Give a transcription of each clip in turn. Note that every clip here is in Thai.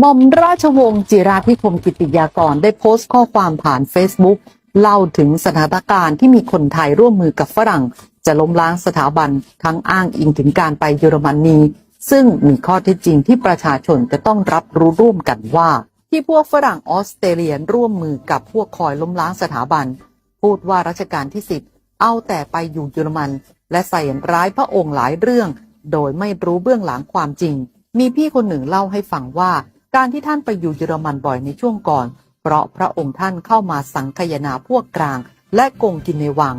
หม่อมราชวงศ์จิราธิคมกิติยากรได้โพสต์ข้อความผ่าน Facebook เล่าถึงสถานการณ์ที่มีคนไทยร่วมมือกับฝรั่ง จะล้มล้างสถาบันทั้งอ้างอิงถึงการไปเยอรมนี ซึ่งมีข้อเท็จจริงที่ประชาชนจะต้องรับรู้ร่วมกันว่า ที่พวกฝรั่งออสเตรเลียร่วมมือกับพวกคอยล้มล้างสถาบัน พูดว่ารัชกาลที่สิบเอาแต่ไปอยู่เยอรมัน และใส่ร้ายพระองค์หลายเรื่อง โดยไม่รู้เบื้องหลังความจริง มีพี่คนหนึ่งเล่าให้ฟังว่า การที่ท่านไปอยู่เยอรมันบ่อยในช่วงก่อน เพราะพระองค์ท่านเข้ามาสังคายนาพวกกลาง และโกงกินในวัง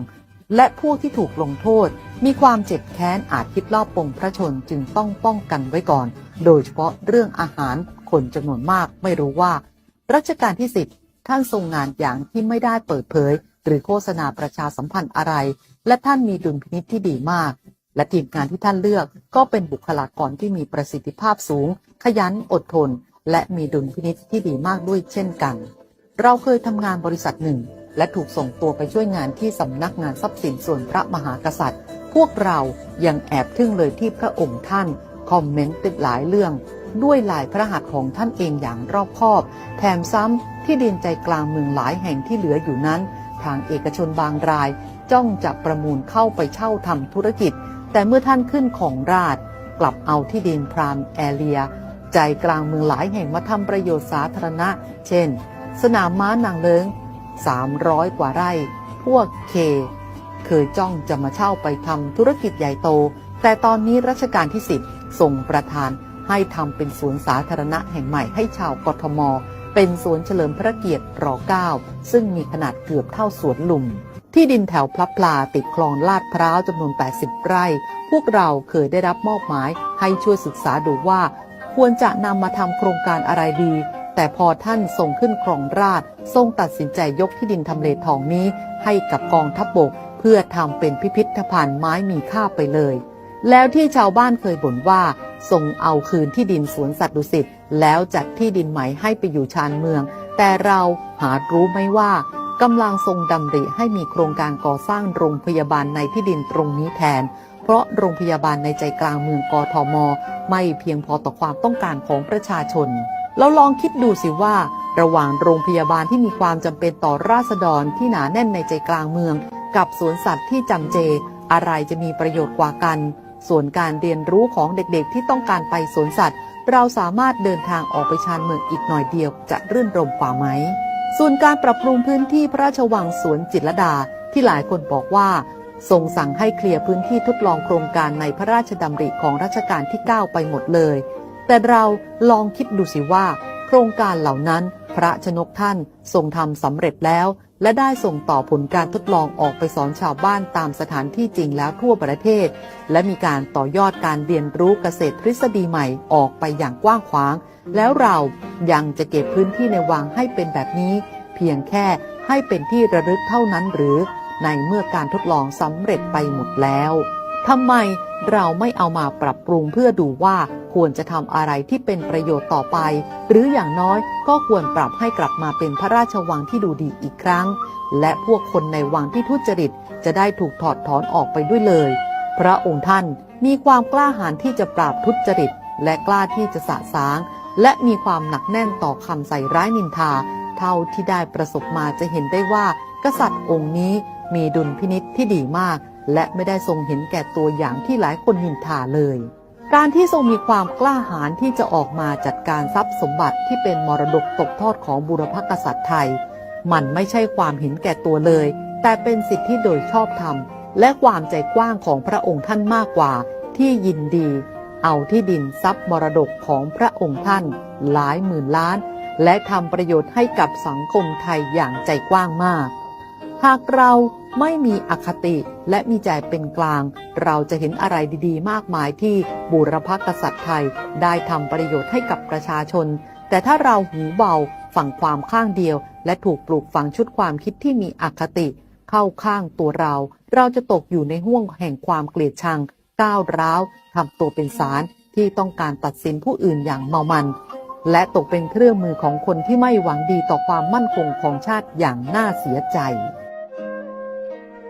และผู้ที่ถูกลงโทษ มีความเจ็บแค้นอาจคิดลอบปงพระชนจึงต้องป้องกันไว้ก่อน โดยเฉพาะเรื่องอาหารคนจำนวนมากไม่รู้ว่า รัชกาลที่สิบท่านทรงงานอย่างที่ไม่ได้เปิดเผย หรือโฆษณาประชาสัมพันธ์อะไร และท่านมีดุลพินิจที่ดีมาก และทีมงานที่ท่านเลือกก็เป็นบุคลากรที่มีประสิทธิภาพสูง ขยันอดทน และมีดุลพินิจที่ดีมากด้วยเช่นกัน เราเคยทำงานบริษัทหนึ่ง และถูกส่งตัวไปช่วยงานที่สำนักงานทรัพย์สินส่วนพระมหากษัตริย์ พวกเรายังแอบทึ่งเลยที่พระองค์ท่านคอมเมนต์ติดหลายเรื่อง ด้วยลายพระหัตถ์ของท่านเองอย่างรอบคอบ แถมซ้ำที่ดินใจกลางเมืองหลายแห่งที่เหลืออยู่นั้น ทางเอกชนบางราย จ้องจะประมูลเข้าไปเช่าทำธุรกิจ แต่เมื่อท่านขึ้นของราชกลับเอาที่ดินพรามแอเรีย ใจกลางเมืองหลายแห่งมาทำประโยชน์สาธารณะ เช่น สนามม้านางเลิง 300 กว่าไร่ พวกเค เคยจ้องจะมาเช่าไปทำธุรกิจใหญ่โต แต่ตอนนี้รัชกาลที่ 10 ส่งประธานให้ทำเป็นสวนสาธารณะแห่งใหม่ให้ชาวกทม เป็นสวนเฉลิมพระเกียรติร9ซึ่งมีขนาดเกือบเท่าสวนลุม ที่ดินแถวพลับพลาติดคลองลาดพร้าวจำนวน 80 ไร่ พวกเราเคยได้รับมอบหมายให้ช่วยศึกษาดูว่า ควรจะนำมาทำโครงการอะไรดี แต่พอท่านส่งขึ้นครองราชทรงตัดสินใจยกที่ดินทำเลทองนี้ให้กับกองทัพบบก เพื่อทำเป็นพิพิธภัณฑ์ไม้มีค่าไปเลย แล้วที่ชาวบ้านเคยบ่นว่าส่งเอาคืนที่ดินสวนสัตว์ดุสิตแล้วจัดที่ดินใหม่ให้ไปอยู่ชานเมือง แต่เราหารู้ไหมว่ากำลังทรงดำริให้มีโครงการก่อสร้างโรงพยาบาลในที่ดินตรงนี้แทน เพราะโรงพยาบาลในใจกลางเมืองกทมไม่เพียงพอต่อความต้องการของประชาชน เราลองคิดดูสิว่า ระหว่างโรงพยาบาลที่มีความจำเป็นต่อราษฎรที่หนาแน่นในใจกลางเมือง กับสวนสัตว์ที่จำเจ อะไรจะมีประโยชน์กว่ากัน ส่วนการเรียนรู้ของเด็กๆที่ต้องการไปสวนสัตว์ เราสามารถเดินทางออกไปชานเมืองอีกหน่อยเดียวจะรื่นรมกว่าไหมส่วนการปรับปรุงพื้นที่พระราชวังสวนจิตรดาที่หลายคนบอกว่า ทรงสั่งให้เคลียร์พื้นที่ทดลองโครงการในพระราชดำริของรัชกาลที่ 9 ไปหมดเลย แต่เราลองคิดดูสิว่า โครงการเหล่านั้นพระชนกท่านทรงทำสำเร็จแล้ว และได้ส่งต่อผลการทดลองออกไปสอนชาวบ้านตามสถานที่จริงแล้วทั่วประเทศ และมีการต่อยอดการเรียนรู้เกษตรทฤษฎีใหม่ออกไปอย่างกว้างขวาง แล้วเรายังจะเก็บพื้นที่ในวังให้เป็นแบบนี้ เพียงแค่ให้เป็นที่ระลึกเท่านั้นหรือ ในเมื่อการทดลองสำเร็จไปหมดแล้วทำไมเราไม่เอามาปรับปรุงเพื่อดูว่าควรจะทำอะไรที่เป็นประโยชน์ต่อไป หรืออย่างน้อยก็ควรปรับให้กลับมาเป็นพระราชวังที่ดูดีอีกครั้ง และพวกคนในวังที่ทุจริตจะได้ถูกถอดถอนออกไปด้วยเลย พระองค์ท่านมีความกล้าหาญที่จะปราบทุจริต และกล้าที่จะสะสาง และมีความหนักแน่นต่อคำใส่ร้ายนินทา เท่าที่ได้ประสบมาจะเห็นได้ว่า กษัตริย์องค์นี้มีดุลพินิษที่ดีมาก และไม่ได้ทรงเห็นแก่ตัวอย่างที่หลายคนนินทาเลย การที่ทรงมีความกล้าหาญที่จะออกมาจัดการทรัพย์สมบัติที่เป็นมรดกตกทอดของบุรพกษัตริย์ไทย มันไม่ใช่ความเห็นแก่ตัวเลย แต่เป็นสิทธิโดยชอบธรรมและความใจกว้างของพระองค์ท่านมากกว่า ที่ยินดี เอาที่ดินทรัพย์มรดกของพระองค์ท่าน หลายหมื่นล้าน และทำประโยชน์ให้กับสังคมไทยอย่างใจกว้างมาก หากเราไม่มีอคติและมีใจเป็นกลาง เราจะเห็นอะไรดีๆ มากมายที่บูรพกษัตริย์ไทยได้ทำประโยชน์ให้กับประชาชน แต่ถ้าเราหูเบาฝังความข้างเดียว และถูกปลูกฝังชุดความคิดที่มีอคติ เข้าข้างตัวเรา เราจะตกอยู่ในห่วงแห่งความเกลียดชังก้าวร้าวทำตัวเป็นสารที่ต้องการตัดสินผู้อื่นอย่างเมามัน และตกเป็นเครื่องมือของคนที่ไม่หวังดีต่อความมั่นคงของชาติอย่างน่าเสียใจ